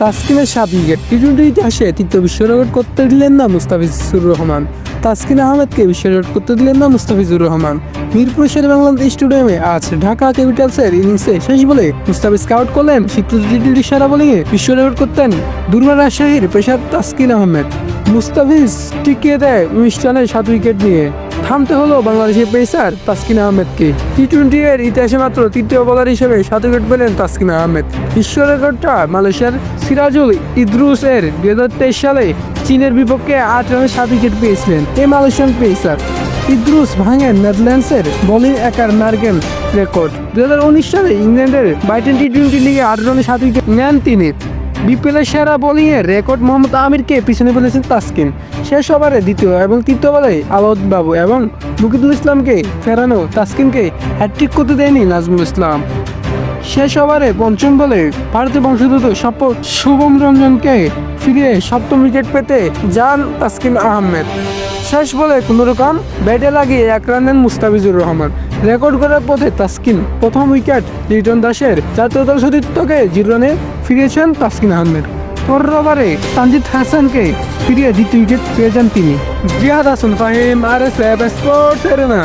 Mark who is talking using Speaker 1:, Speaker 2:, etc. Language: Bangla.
Speaker 1: তাসকিনের সাত উইকেট টি টোয়েন্টি ইতিহাসে তৃতীয় বিশ্ব রেকর্ড করতে দিলেন না মুস্তাফিজুর রহমান। তাসকিন আহমেদকে বিশ্ব রেকর্ড করতে দিলেন না মুস্তাফিজুর রহমান। মিরপুর শের বাংলাদেশ স্টেডিয়ামে আজ ঢাকা ক্যাপিটালসের ইনিংসে শেষ বলে মুস্তাফিজ আউট করলেন স্বীকৃত টি টোয়েন্টি সেরা বোলিংয়ে বিশ্ব রেকর্ড করতেন দুর্বার রাজশাহীর পেশার তাসকিন আহমেদ। মুস্তাফিজ টিকিয়ে দেয় রানের সাত উইকেট নিয়ে। থামতে হলো বাংলাদেশের পেসার তাসকিন আহমেদকে। টি টোয়েন্টি এর ইতিহাসে মাত্র তৃতীয় বোলার হিসেবে সাত উইকেট পেলেন তাসকিন আহমেদ। বিশ্ব রেকর্ডটা মালয়েশিয়ার সিরাজুল ইদ্রুস এর দুই হাজার তেইশ সালে চীনের বিপক্ষে আট রানে সাত উইকেট পেয়েছিলেন। এই মালয়েশিয়ান পেসার ইদ্রুস ভাঙেন নেদারল্যান্ডসের বোলিং একার মার্গেন রেকর্ড। দু হাজার উনিশ সালে ইংল্যান্ডের বাইটেন টি টোয়েন্টি লিগে আট রানে সাত উইকেট নেন তিনি। বিপিএলের সেরা বোলিংয়ের রেকর্ড মোহাম্মদ আমিরকে পিছনে ফেলেছেন তাসকিন। শেষ ওভারে দ্বিতীয় এবং তৃতীয় বলে আলাউদ্দিন বাবু এবং মুকিদুল ইসলামকে ফেরানো তাসকিনকে হ্যাট্রিক করতে দেয়নি নাজমুল ইসলাম। শেষ ওভারে পঞ্চম বলে ভারতীয় বংশোদ্ভূত সপোর্ট শুভম রঞ্জনকে ফিরিয়ে সপ্তম উইকেট পেতে যান তাসকিন আহমেদ। শেষ বলে কোনো রকম ব্যাটে লাগিয়ে এক রান নেন মুস্তাফিজুর রহমান। রেকর্ড করার পথে তাসকিন প্রথম উইকেট লিটন দাসের জাতীয় দল সতীর্থকে জিরো ফিরিয়েছেন তাস্কিন আহমেদ। পরের ওভারে তানজিদ হাসানকে ফিরিয়ে দ্বিতীয় উইকেট পেয়ে যান তিনি। Ziaad Hasan, Fahim, R S sports arena.